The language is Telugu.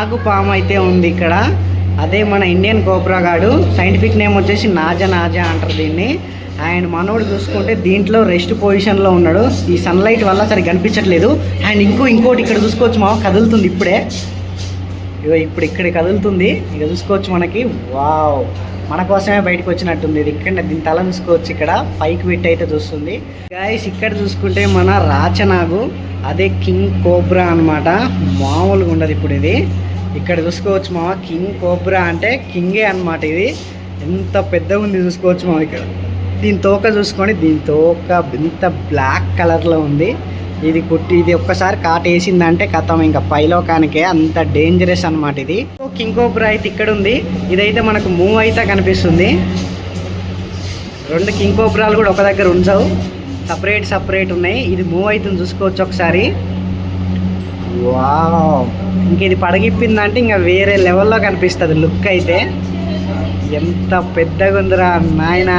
నాగు పాము అయితే ఉంది ఇక్కడ. అదే మన ఇండియన్ కోబ్రా గాడు. సైంటిఫిక్ నేమ్ వచ్చేసి నాజా నాజా అంటారు దీన్ని. అండ్ మనోడు చూసుకుంటే దీంట్లో రెస్ట్ పొజిషన్లో ఉన్నాడు. ఈ సన్లైట్ వల్ల సరి కనిపించట్లేదు. అండ్ ఇంకో ఇంకోటి ఇక్కడ చూసుకోవచ్చు మా కదులుతుంది ఇప్పుడే. ఇగో ఇప్పుడు ఇక్కడ కదులుతుంది. ఇక చూసుకోవచ్చు మనకి. వావ్! మన కోసమే బయటకు వచ్చినట్టుంది. ఇది ఇక్కడ దీని తల చూసుకోవచ్చు ఇక్కడ. పైకి పెట్టి అయితే చూస్తుంది. గాయస్ ఇక్కడ చూసుకుంటే మన రాచనాగు. అదే కింగ్ కోబ్రా అన్నమాట. మామూలుగా ఉండదు ఇప్పుడు ఇది. ఇక్కడ చూసుకోవచ్చు మావా కింగ్ కోబ్రా అంటే కింగే అన్నమాట ఇది. ఎంత పెద్దగా ఉంది చూసుకోవచ్చు మామ ఇక్కడ. దీని తోక చూసుకొని దీని తోక ఇంత బ్లాక్ కలర్లో ఉంది. ఇది కుట్టి ఇది ఒక్కసారి కాట వేసిందంటే కథం. ఇంకా పైలోకానికే అంత డేంజరస్ అన్నమాట ఇది. కింగ్ కోబ్రా అయితే ఇక్కడ ఉంది. ఇదైతే మనకు మూవ్ అయితే కనిపిస్తుంది. రెండు కింగ్ కోబ్రాలు కూడా ఒక దగ్గర ఉంచవు. సపరేట్ సపరేట్ ఉన్నాయి. ఇది మూవ్ అవుతుంది చూసుకోవచ్చు ఒకసారి. వావ్. ఇంక ఇది పడగిప్పిందంటే ఇంకా వేరే లెవెల్లో కనిపిస్తుంది లుక్ అయితే. ఎంత పెద్దగా ఉందిరా నాయనా.